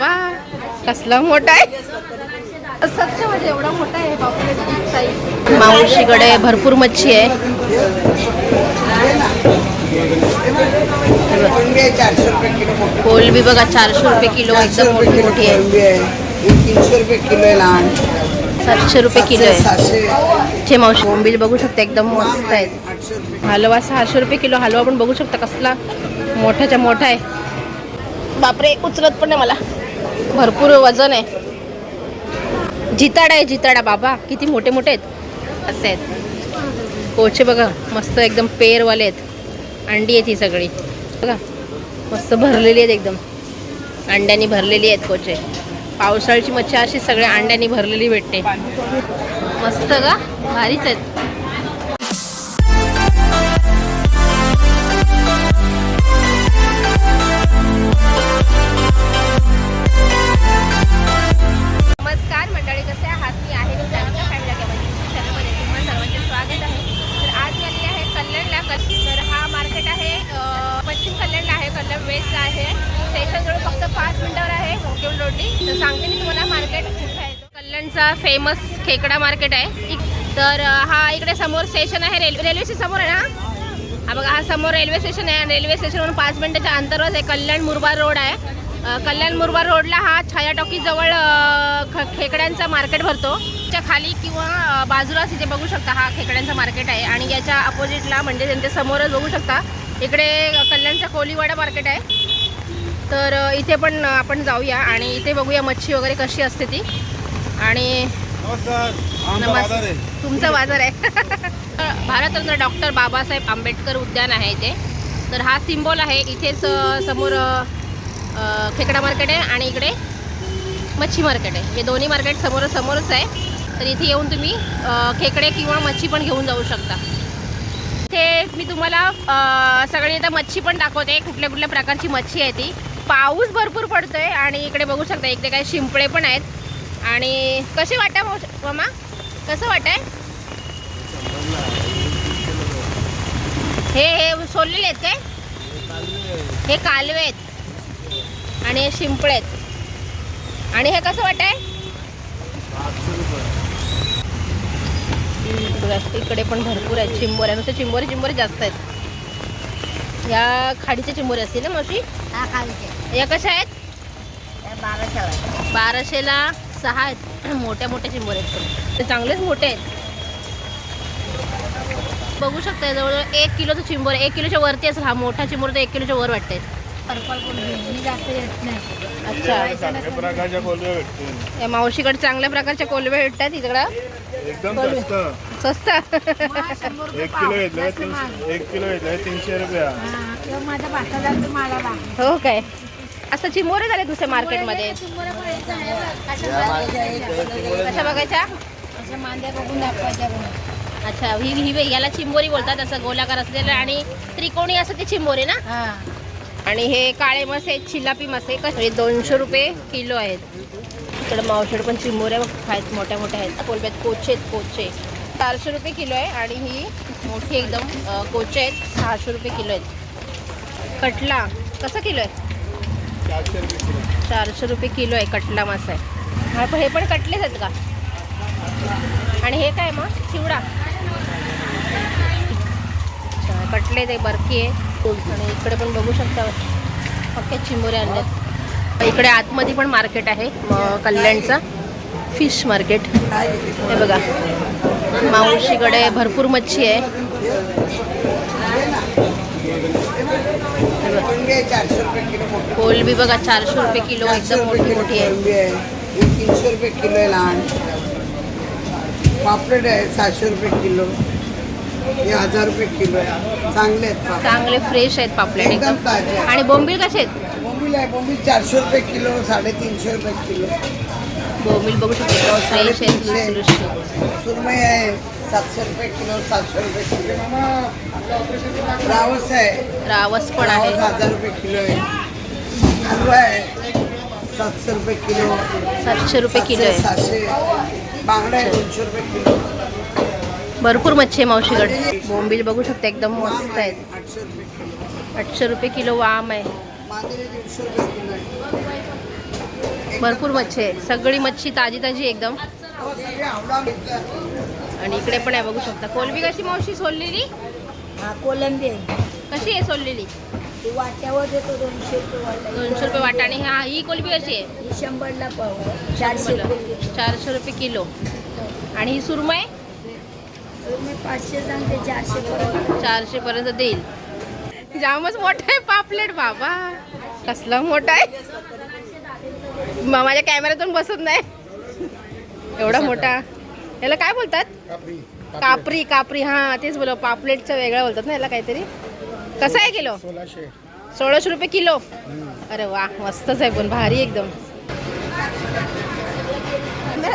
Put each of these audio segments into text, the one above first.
बाबा कसला मोठा आहे. सत्य म्हणजे एवढा मोठा आहे बापरे मावशीकडे भरपूर मच्छी आहे. कोलबी बघा चारशे रुपये किलो एकदम मोठी मोठी आहे. ही तीनशे रुपये किलो आहे लहान. सातशे रुपये किलो सातशे आहे हे मावशी बोंबील बघू शकता एकदम मस्त आहेत हलवा सहाशे रुपये किलो हलवा पण बघू शकता कसला मोठाच्या मोठा आहे. बापरे उचलत पण नाही मला. भरपूर वजन आहे. जिताडा आहे जिताडा बाबा. किती मोठे मोठे आहेत. असे आहेत. पोचे बघा मस्त एकदम पेरवाले आहेत. अंडी आहेत ही सगळी. बघा मस्त भरलेली आहेत एकदम. अंड्यानी भरलेली आहेत कोचे पावसाळ्याची मच्छी अशी सगळ्या अंड्यानी भरलेली भेटते. मस्त का? भारीच आहेत. फेमस खेकडा मार्केट आहे. तर हा इकडे समोर स्टेशन आहे रेल्वे रेल्वे समोर आहे ना? हा बघा हा समोर रेल्वे स्टेशन आहे रेल्वे स्टेशनवरून पाच मिनटाच्या अंतरावर आहे कल्याण मुरबार रोड आहे. कल्याण मुरबार रोडला हा छाया टॉकीजवळ ख खेकड्यांचा मार्केट भरतो. त्याच्याखाली किंवा बाजूलाच इथे बघू शकता हा खेकड्यांचा मार्केट आहे. आणि याच्या अपोजिटला म्हणजे त्यांच्या समोरच बघू शकता इकडे कल्याणचा कोलीवाडा मार्केट आहे. तर इथे पण आपण जाऊया आणि इथे बघूया मच्छी वगैरे कशी असते ती. आणि नमस्ते. तुमचा बाजार आहे. भारतरत्न डॉक्टर बाबासाहेब आंबेडकर उद्यान आहे इथे. तर हा सिम्बॉल आहे. इथेच समोर खेकडा मार्केट आहे आणि इकडे मच्छी मार्केट आहे. हे दोन्ही मार्केट समोर समोरच आहे. तर इथे येऊन तुम्ही खेकडे किंवा मच्छी पण घेऊन जाऊ शकता. इथे मी तुम्हाला सगळी आता मच्छी पण दाखवते. कुठल्या कुठल्या प्रकारची मच्छी आहे ती. पाऊस भरपूर पडतोय आणि इकडे बघू शकता इकडे काही शिंपळे पण आहेत. आणि कसे वाटा मामा? कसं वाटाय हे हे सोललेले आहेत काय? हे कालवे आहेत. आणि हे शिंपळे आहेत. आणि हे कसं वाटाय इकडे पण भरपूर आहेत चिंबोऱ्या. नुसते चिंबोरे चिंबोरे जास्त आहेत. या खाडीचे चिंबोरे असतील ना मावशी? या कशा आहेत? बाराशे बाराशेला सहा आहेत. मोठ्या मोठ्या चिंबोरे आहेत. ते चांगलेच मोठे आहेत. बघू शकता जवळजवळ एक किलोचं चिंबोर आहे. एक किलोच्या वरती असेल. हा मोठा चिंबोर तर एक किलोच्या वर वाटते पर्पल मी जास्त येत नाही. अच्छा. मावशीकडे चांगल्या प्रकारच्या कोलबे भेटतात इकडं. एकदम कोलबे. स्वस्त. स्वस्त. एक किलो घेतलं तीनशे एक किलो घेतलं तीनशे रुपया. हो काय? असं चिंबोरे झाले दुसऱ्या मार्केटमध्ये कशा बघायच्या. अच्छा ही ही याला चिंबोरी बोलतात असं गोलाकार असलेलं आणि त्रिकोणी असं ते चिंबोरी ना? हा. आणि हे काळे मासे आहेत चिलापी मासे कसे दोनशे रुपये किलो आहेत. इकडं मावशेड पण चिंबोऱ्या आहेत मोठ्या मोठ्या आहेत. कोलब्यात कोचे आहेत कोचे. चारशे रुपये किलो आहे आणि ही मोठी एकदम कोचे आहेत सहाशे रुपये किलो आहेत. कटला कसा किलो आहे? चारशे रुपये किलो आहे कटला मासा आहे. हा पण हे पण कटलेच आहेत का? आणि हे काय मग? चिवडा. कटले ते बरकी आहे. आणि इकडे पण बघू शकता पक्के चिंबोरे आणल्यात इकडे आतमध्ये पण मार्केट आहे कल्याणचं कल्याणचा फिश मार्केट. हे बघा मावशीकडे भरपूर मच्छी आहे हे बघा. कोळंबी आहे चारशे रुपये किलो मोठी कोलबी बघा चारशे रुपये किलो एकदम मोठी मोठी आहे. आहे. तीनशे रुपये किलो आहे लहान. पापलेट आहे सातशे रुपये किलो. हे हजार रुपये किलो आहे. चांगले आहेत चांगले फ्रेश आहेत पापलेट एकदम ताजे आहे. आणि बोंबील कसे आहेत? बोंबील आहे बोंबील चारशे रुपये किलो साडेतीनशे रुपये किलो. बोंबील बघू शकतो फ्रेश लुसलुशीत. सुरमई आहे सातशे रुपये किलो सातशे रुपये किलो. रावस आहे. रावस पण आहे. हजार रुपये किलो आहे. सातशे रुपये किलो. सातशे रुपये किलो आहे. सातशे बांगडा आहे दोनशे रुपये किलो. भरपूर मच्छी आहे मावशीकडे. बोंबील बघू शकता एकदम मस्त आहेत. आठशे रुपये किलो. आठशे रुपये किलो वाम आहे. मांदेली दीडशे रुपये किलो आहे. भरपूर मच्छी आहे. सगळी मच्छी ताजी ताजी एकदम. आणि इकडे पण आहे बघू शकता. कोलबी कशी मावशी सोललेली? हा कोलंबी आहे. कशी आहे सोललेली? ती वाट्यावर देतो दोनशे रुपये वाटा. दोनशे रुपये वाटा. आणि हा ही कोलबी कशी आहे? ही शंभरला पाव आहे. चारशे रुपये चारशे रुपये किलो. आणि ही सुरमई? मी पाचशे सांगते चारशे पर्यंत. चारशे पर्यंत देईल. जामच मोठा आहे पापलेट बाबा. कसला मोठा आहे. मा- माझ्या कॅमेऱ्यातून बसत नाही. एवढा मोठा. याला काय बोलतात? कापरी. कापरी हा तेच बोल पापलेटचं वेगळं बोलतात ना याला काहीतरी. कसं आहे किलो? सोळाशे. सोळाशे रुपये किलो? अरे वा मस्तच आहे पण भारी एकदम.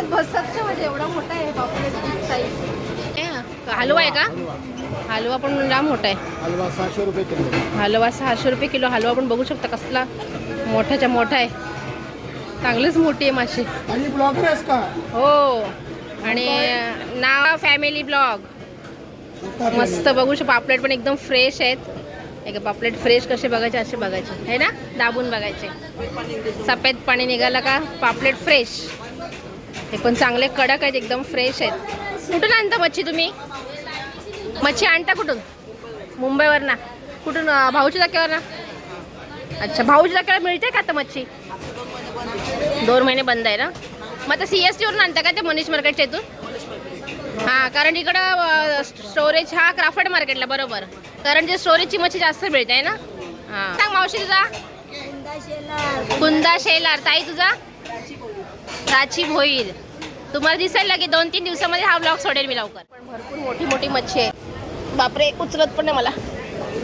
बसत म्हणजे? एवढा मोठा आहे पापलेट साईज हलवा आहे का? हलवा. पण जाम मोठा आहे. हलवा सहाशे रुपये किलो. हलवा सहाशे रुपये किलो. हलवा पण बघू शकता कसला मोठ्याच्या मोठा आहे. चांगलीच मोठी आहे माशी. आणि ब्लॉगर आहेस का? हो. आणि नाव फॅमिली ब्लॉग मस्त बघू शकतो पापलेट पण एकदम फ्रेश आहेत. एक पापलेट फ्रेश कसे बघायचे असे बघायचे. है ना? दाबून बघायचे. सफेद पाणी निघालं का पापलेट फ्रेश हे पण चांगले कडक आहेत एकदम फ्रेश आहेत. कुठून आणता मच्छी तुम्ही? मच्छी आणता कुठून? मुंबईवर ना कुठून भाऊच्या धक्क्यावर ना अच्छा भाऊच्या धक्क्यावर मिळते का आता मच्छी? दोन महिने बंद आहे ना? मग आता सी एस टीवरून आणता का ते मनीष मार्केटच्या इथून? हां कारण इकडं स्टोरेज हा क्राफ्ट मार्केटला बरोबर. कारण जे स्टोरेजची मच्छी जास्त मिळते आहे ना? हां. सांग मावशी तुझा. कुंदा शेलार. ताई तुझा? राची होईल तुम्हाला दिसायला लागेल दोन तीन दिवसामध्ये हा ब्लॉग सोडेल मी लवकर. पण भरपूर मोठी मोठी मच्छी आहे. बापरे उचलत पण नाही मला.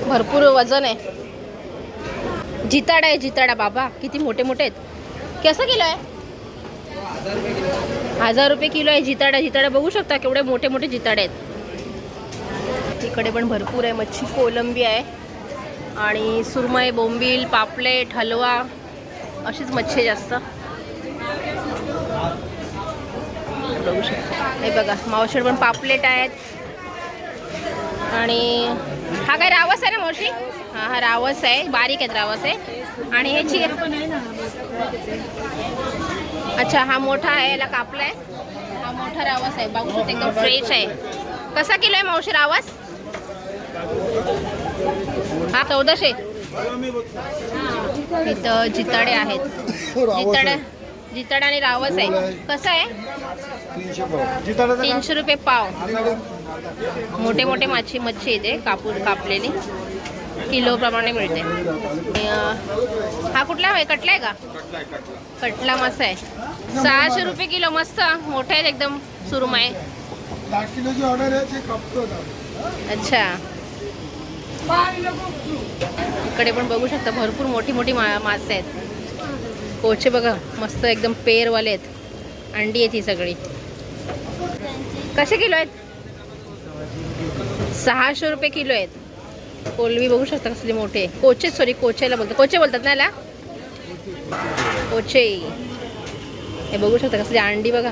भरपूर वजन आहे. जिताडा आहे जिताडा बाबा. किती मोठे मोठे आहेत. कसं केलं आहे हजार रुपये किलो आहे जिताडा जिताडा बघू शकता केवढे मोठे मोठे जिताडे आहेत. इकडे पण भरपूर आहे मच्छी कोलंबी आहे. आणि सुरमई बोंबील पापलेट हलवा अशीच मच्छी आहे जास्त. बघू शकता. हे बघा मावशीड पण पापलेट आहेत. आणि हा काय रावस आहे ना मावशी? हा हा रावस आहे. बारीक आहेत रावस आहे. आणि हे चिर अच्छा हा मोठा आहे याला कापलाय. हा मोठा रावस आहे बघू शकते एकदम फ्रेश आहे. कसा किलो आहे मावशी रावस? हा चौदाशे. इथं जिताडे आहेत. जिताडे जिताड आणि रावस आहे. कसं आहे? तीनशे रुपये पाव. मोठे मोठे माछी मच्छी येते कापूर कापलेली. किलो प्रमाणे मिळते. हा कुठला आहे? कटला आहे का? कटला मासा आहे. सहाशे रुपये किलो मस्त. मोठे आहेत एकदम सुरमई दहा किलोची ऑर्डर आहे ते कापतो अच्छा. इकडे पण बघू शकता भरपूर मोठी मोठी मा मासे आहेत. कोचे बघा मस्त एकदम पेरवाले आहेत. अंडी आहेत ही सगळी. कसे किलो आहेत? सहाशे रुपये किलो आहेत. कोलवी बघू शकता कसली मोठे कोचे सॉरी कोचेला बोलतात. कोचे बोलतात ना याला? कोचे. हे बघू शकता कसली अंडी बघा.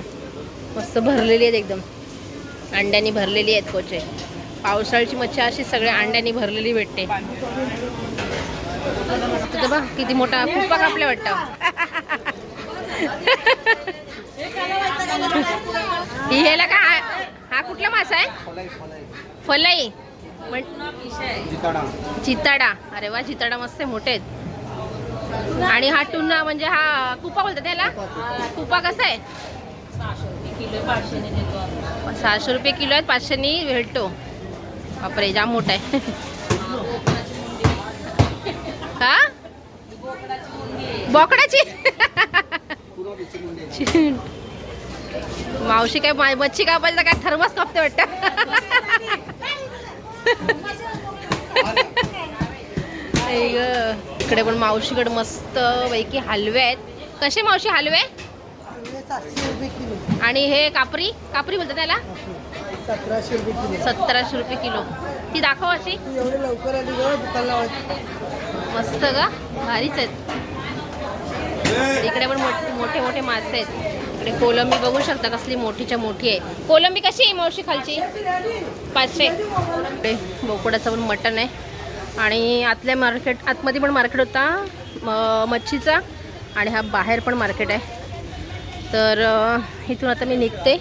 मस्त भरलेली आहेत एकदम. अंड्यानी भरलेली आहेत कोचे पावसाळ्याची मच्छी अशी सगळ्या अंड्यानी भरलेली भेटते. बघ किती मोठा कुप्पा कापल्या वाटतं. ही ह्याला का हा- हा कुठला मासा आहे? फलाई. चिताडा अरे वा चिताडा मस्त मोठे आहेत. आणि हा टुन्ना म्हणजे हा कुपा बोलतात त्याला? कुपा कसा आहे? सहाशे रुपये किलो आहेत पाचशेनी भेटतो. बापरे जाम मोठा आहे. हा? बोकडाची? मावशी काय मा- मच्छी कापायचं काय थर्मस कापते वाटतं? आई इकडे पण मावशीकडे मस्त पैकी हलवे आहेत. कसे मावशी हलवे? आणि हे कापरी? कापरी बोलतात त्याला? सतराशे रुपये किलो. सतराशे रुपये किलो. ती दाखव अशी. लवकर मस्त का भारीच आहेत. इकडे पण मोठे मोठे मोठे मासे आहेत. इकडे कोलंबी बघू शकता कसली मोठीच्या मोठी आहे. कोलंबी कशी आहे मावशी खालची? पाचशे. इकडे बोकडाचं पण मटण आहे. आणि आतल्या मार्केट आतमध्ये पण मार्केट होता म- मच्छीचा आणि हा बाहेर पण मार्केट आहे. तर इथून आता मी निघते.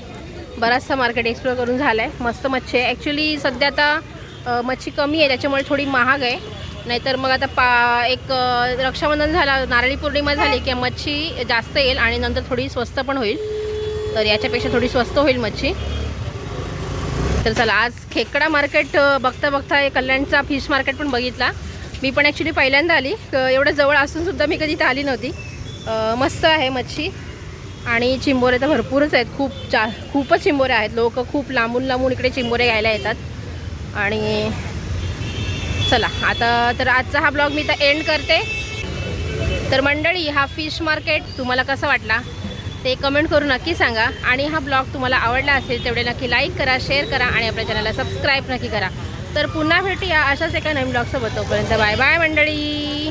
बराचसा मार्केट एक्सप्लोर करून झाला आहे मस्त मच्छी आहे. ॲक्च्युली सध्या आता मच्छी कमी आहे. त्याच्यामुळे थोडी महाग आहे. नाहीतर मग आता पा एक रक्षाबंधन झाला नारळी पौर्णिमा झाली की मच्छी जास्त येईल आणि नंतर थोडी स्वस्त पण होईल. तर याच्यापेक्षा थोडी स्वस्त होईल मच्छी. तर चला आज खेकडा मार्केट बघता बघता हे कल्याणचा फिश मार्केट पण बघितला. मी पण ॲक्च्युली पहिल्यांदा आली. एवढं जवळ असूनसुद्धा मी कधी इथं आली नव्हती. मस्त आहे मच्छी. आणि चिंबोरे तर भरपूरच आहेत. खूप चा खूपच चिंबोरे आहेत. लोक खूप लांबून लांबून इकडे चिंबोरे घ्यायला येतात. आणि चला आता तर आजचा हा ब्लॉग मी तर एंड करते. तर मंडळी हा फिश मार्केट तुम्हाला कसा वाटला? ते कमेंट करून नक्की सांगा. आणि हा ब्लॉग तुम्हाला आवडला असेल तेवढे नक्की लाईक करा शेअर करा आणि आपल्या चॅनलला सबस्क्राईब नक्की करा. तर पुन्हा भेटूया अशाच एका नवीन ब्लॉगसोबत तोपर्यंत बाय बाय मंडळी.